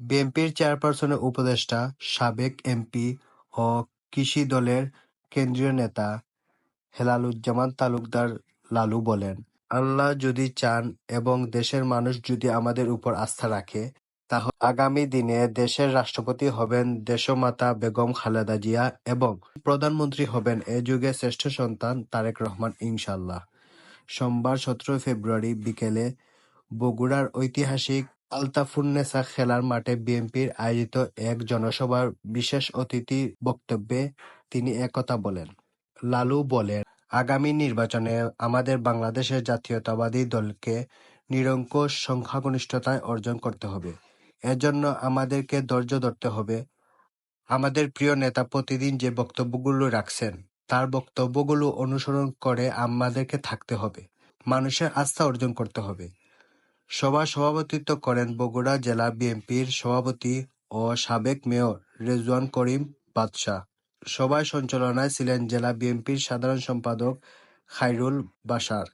বিএনপির চেয়ারপারসনের উপদেষ্টা, সাবেক এমপি ও কৃষি দলের কেন্দ্রীয় নেতা হেলালুজ্জামান তালুকদার লালু বলেন, আল্লাহ যদি চান এবং দেশের মানুষ যদি আমাদের উপর আস্থা রাখে, তাহলে আগামী দিনে দেশের রাষ্ট্রপতি হবেন দেশমাতা বেগম খালেদা জিয়া এবং প্রধানমন্ত্রী হবেন এ যুগের শ্রেষ্ঠ সন্তান তারেক রহমান ইনশাআল্লাহ। সোমবার সতেরোই ফেব্রুয়ারি বিকেলে বগুড়ার ঐতিহাসিক আলতাফুন্নেছা খেলার মাঠে বিএনপির আয়োজিত এক জনসভার বিশেষ অতিথির বক্তব্যে তিনি এ কথা বলেন। লালু বলেন, আগামী নির্বাচনে আমাদের বাংলাদেশ জাতীয়তাবাদী দলকে নিরঙ্কুশ সংখ্যাগরিষ্ঠতা অর্জন করতে হবে। এজন্য আমাদেরকে ধৈর্য ধরতে হবে। আমাদের প্রিয় নেতা প্রতিদিন যে বক্তব্যগুলো রাখছেন, তার বক্তব্যগুলো অনুসরণ করে আমাদেরকে থাকতে হবে। মানুষের আস্থা অর্জন করতে হবে। সভায় সভাপতিত্ব করেন বগুড়া জেলা বিএনপির সভাপতি ও সাবেক মেয়র রেজওয়ান করিম বাদশাহ সভায় সঞ্চালনায় ছিলেন জেলা বিএনপির সাধারণ সম্পাদক খায়রুল বাশার।